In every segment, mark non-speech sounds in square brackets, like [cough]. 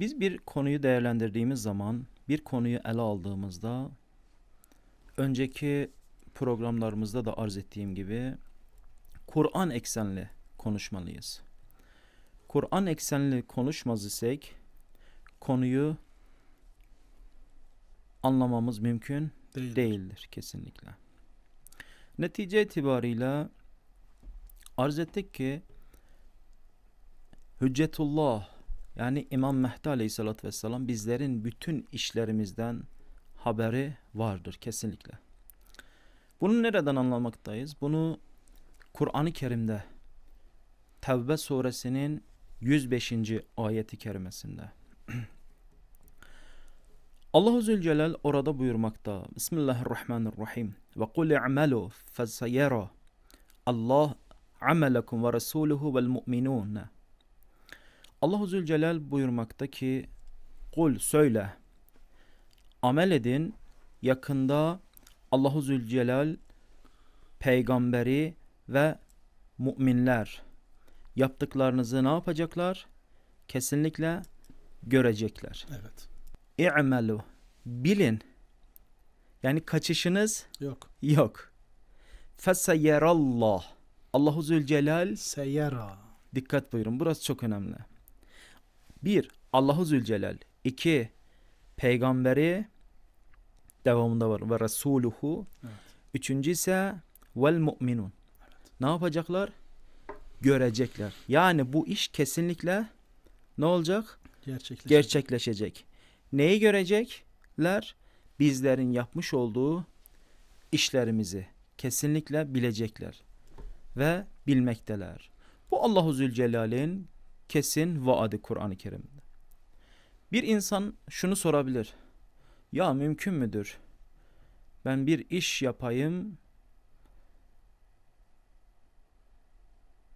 Biz bir konuyu değerlendirdiğimiz zaman, bir konuyu ele aldığımızda, önceki programlarımızda da arz ettiğim gibi Kur'an eksenli konuşmalıyız. Kur'an eksenli konuşmaz isek konuyu anlamamız mümkün Değil. değildir kesinlikle. Netice itibariyle arz ettik ki Hüccetullah yani İmam Mehdi Aleyhisselatü Vesselam bizlerin bütün işlerimizden haberi vardır kesinlikle. Bunu nereden anlamaktayız? Bunu Kur'an-ı Kerim'de Tevbe suresinin 105. ayeti kerimesinde [clears throat] Allahu Zülcelal orada buyurmakta. Bismillahirrahmanirrahim. Ve kul i'malu feseyera Allah amelekum ve resuluhu vel mu'minun. Allahu Zülcelal buyurmakta ki kul söyle amel edin yakında Allahu Zülcelal peygamberi ve müminler yaptıklarınızı ne yapacaklar? Kesinlikle görecekler. Evet. İ'melu bilin. Yani kaçışınız Yok. yok. Feseyerallah. Allahu Zülcelal Seyera. dikkat buyurun burası çok önemli. Bir Allahu Zülcelal. iki peygamberi devamında var ve Resuluhu. Evet. Üçüncü ise vel mu'minun. Ne yapacaklar? Görecekler. Yani bu iş kesinlikle ne olacak? Gerçekleşecek. gerçekleşecek. Neyi görecekler? Bizlerin yapmış olduğu işlerimizi kesinlikle bilecekler ve bilmekteler. Bu Allahu Zülcelal'in kesin vaadi Kur'an-ı Kerim'de. Bir insan şunu sorabilir. Ya mümkün müdür? Ben bir iş yapayım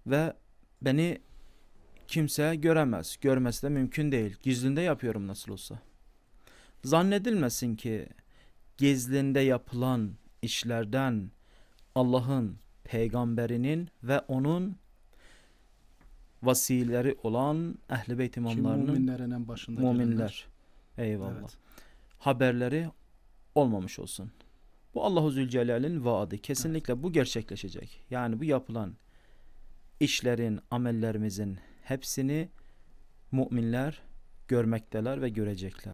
ve beni kimse göremez. Görmesi de mümkün değil. Gizlinde yapıyorum nasıl olsa. Zannedilmesin ki gizlinde yapılan işlerden Allah'ın peygamberinin ve onun vasileri olan Ehl-i Beyt Ki imamlarının müminlerin en başında müminler. Eyvallah. gelenler. Evet. Haberleri olmamış olsun. Bu Allahu Zülcelal'in vaadi. Kesinlikle bu gerçekleşecek. Yani bu yapılan işlerin, amellerimizin hepsini müminler görmekteler ve görecekler.